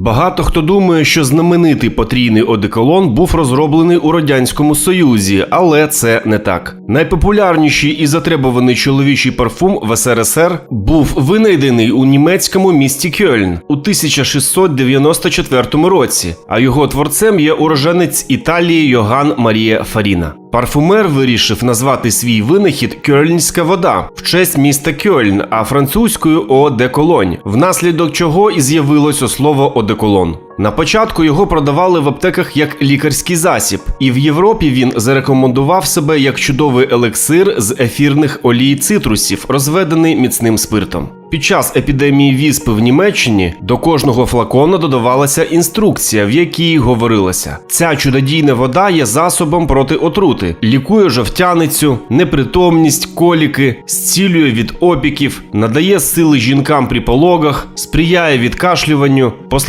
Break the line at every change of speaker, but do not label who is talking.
Багато хто думає, що знаменитий потрійний одеколон був розроблений у радянському союзі, але це не так. Найпопулярніший і затребуваний чоловічий парфум в СРСР був винайдений у німецькому місті Кьольн у 1694 році. А його творцем є уроженець Італії Йоган Марія Фаріна. Парфумер вирішив назвати свій винахід Кьольнська вода в честь міста Кьольн, а французькою одеколонь, внаслідок чого і з'явилося слово одеколон. На початку його продавали в аптеках як лікарський засіб, і в Європі він зарекомендував себе як чудовий елексир з ефірних олій цитрусів, розведений міцним спиртом. Під час епідемії віспи в Німеччині до кожного флакона додавалася інструкція, в якій говорилося: ця чудодійна вода є засобом проти отрути, лікує жовтяницю, непритомність, коліки, зцілює від опіків, надає сили жінкам при пологах, сприяє відкашлюванню, послабляє